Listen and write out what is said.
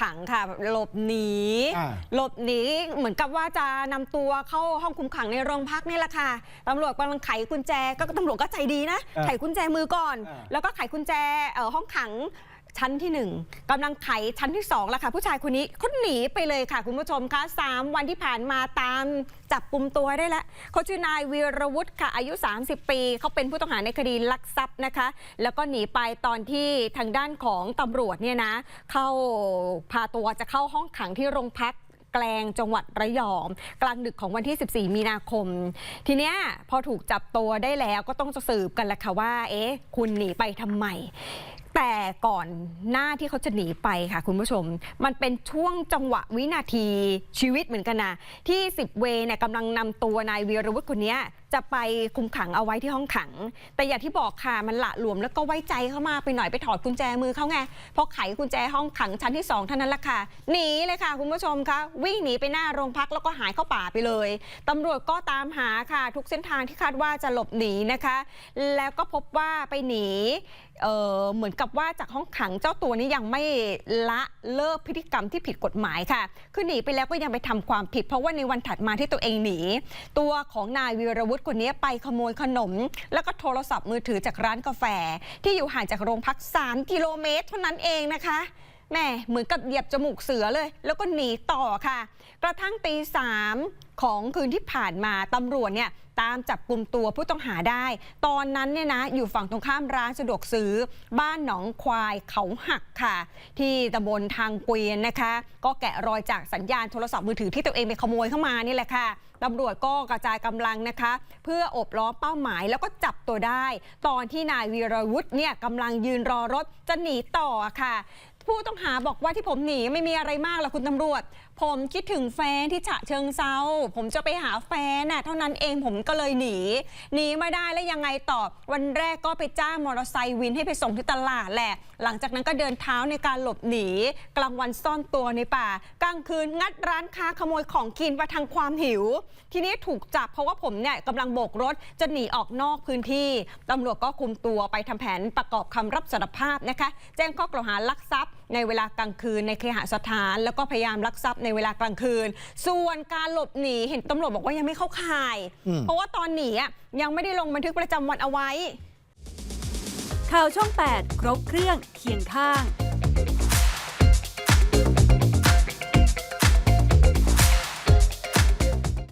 ขังค่ะหลบหนีอ่า หลบหนีเหมือนกับว่าจะนำตัวเข้าห้องคุมขังในโรงพักนี่แหละค่ะตำรวจกำลังไขกุญแจก็ตำรวจก็ใจดีนะ อ่าไขกุญแจมือก่อน อ่า แล้วก็ไขกุญแจเอ่อห้องขัง ชั้นที่หนึ่งกำลังไขชั้นที่สองแล้วค่ะ ผู้ชายคนนี้เขาหนีไปเลยค่ะ คุณผู้ชมคะสามวันที่ผ่านมาตามจับกลุ่มตัวได้แล้วเขาชื่อนายวีรวุฒิค่ะ อายุ 30 ปีเขาเป็นผู้ต้องหาในคดีลักทรัพย์นะคะ แล้วก็หนีไปตอนที่ทางด้านของตำรวจเนี่ยนะ เข้าพาตัวจะเข้าห้องขังที่โรงพักแกลงจังหวัดระยอง กลางดึกของวันที่ 14 มีนาคม ทีเนี้ยพอถูกจับตัวได้แล้วก็ต้องจะสืบกันแหละค่ะว่า เอ๊ะ คุณหนีไปทำไม แต่ก่อนหน้าที่เขาจะหนีไปค่ะ คุณผู้ชม มันเป็นช่วงจังหวะวินาทีชีวิตเหมือนกันนะที่10เวเนี่ยกำลังนำตัวนายวีรวุฒิคนนี้จะไปคุมขังเอาไว้ที่ห้องขัง แต่อย่างที่บอกค่ะมันละหลวมแล้วก็ไว้ใจเข้ามาไปหน่อยไปถอดกุญแจมือเขาไงพอไขกุญแจห้องขังชั้นที่สองเท่านั้นละค่ะหนีเลยค่ะ คุณผู้ชมคะวิ่งหนีไปหน้าโรงพักแล้วก็หายเข้าป่าไปเลยตำรวจก็ตามหาค่ะ ทุกเส้นทางที่คาดว่าจะหลบหนีนะคะ แล้วก็พบว่าไปหนีเออเหมือนกับว่าจากห้องขังเจ้าตัวนี้ยังไม่ละเลิกพฤติกรรมที่ผิดกฎหมายค่ะ คือหนีไปแล้วก็ยังไปทำความผิด เพราะว่าในวันถัดมาที่ตัวเองหนี ตัวของนายวีรวุฒิคนนี้ไปขโมยขนม แล้วก็โทรศัพท์มือถือจากร้านกาแฟ ที่อยู่ห่างจากโรงพัก 3 กิโลเมตร เท่านั้นเองนะคะ แม่เหมือนกับเหยียบจมูกเสือเลย แล้วก็หนีต่อค่ะ กระทั่งตีสามของคืนที่ผ่านมาตำรวจเนี่ยตามจับกลุ่มตัวผู้ต้องหาได้ ตอนนั้นเนี่ยนะอยู่ฝั่งตรงข้ามร้านสะดวกซื้อ บ้านหนองควายเขาหักค่ะ ที่ตำบลทางเกวียนนะคะ ก็แกะรอยจากสัญญาณโทรศัพท์มือถือที่ตัวเองไปขโมยเข้ามานี่แหละค่ะตำรวจก็กระจายกำลังนะคะ เพื่ออบล้อมเป้าหมายแล้วก็จับตัวได้ ตอนที่นายวีรวุฒิเนี่ยกำลังยืนรอรถจะหนีต่อค่ะ ผู้ต้องหาบอกว่าที่ผมหนีไม่มีอะไรมากหรอกคุณตำรวจผมคิดถึงแฟนที่ฉะเชิงเซาผมจะไปหาแฟนน่ะเท่านั้นเองผมก็เลยหนี หนีไม่ได้แล้วยังไงต่อ วันแรกก็ไปจ้างมอเตอร์ไซค์วินให้ไปส่งที่ตลาดแหละ หลังจากนั้นก็เดินเท้าในการหลบหนี กลางวันซ่อนตัวในป่า กลางคืนงัดร้านค้าขโมยของกินประทังความหิว ทีนี้ถูกจับเพราะว่าผมเนี่ยกำลังโบกรถจะหนีออกนอกพื้นที่ตำรวจก็คุมตัวไปทำแผนประกอบคำรับสารภาพนะคะ แจ้งข้อกล่าวหาลักทรัพย์ ในเวลากลางคืนในเคหสถาน แล้วก็พยายามลักทรัพย์ในเวลากลางคืน ส่วนการหลบหนีเห็นตำรวจบอกว่ายังไม่เข้าข่ายอืมเพราะว่าตอนหนีอะยังไม่ได้ลงบันทึกประจำวันเอาไว้ ข่าวช่อง 8 ครบเครื่องเคียงข้าง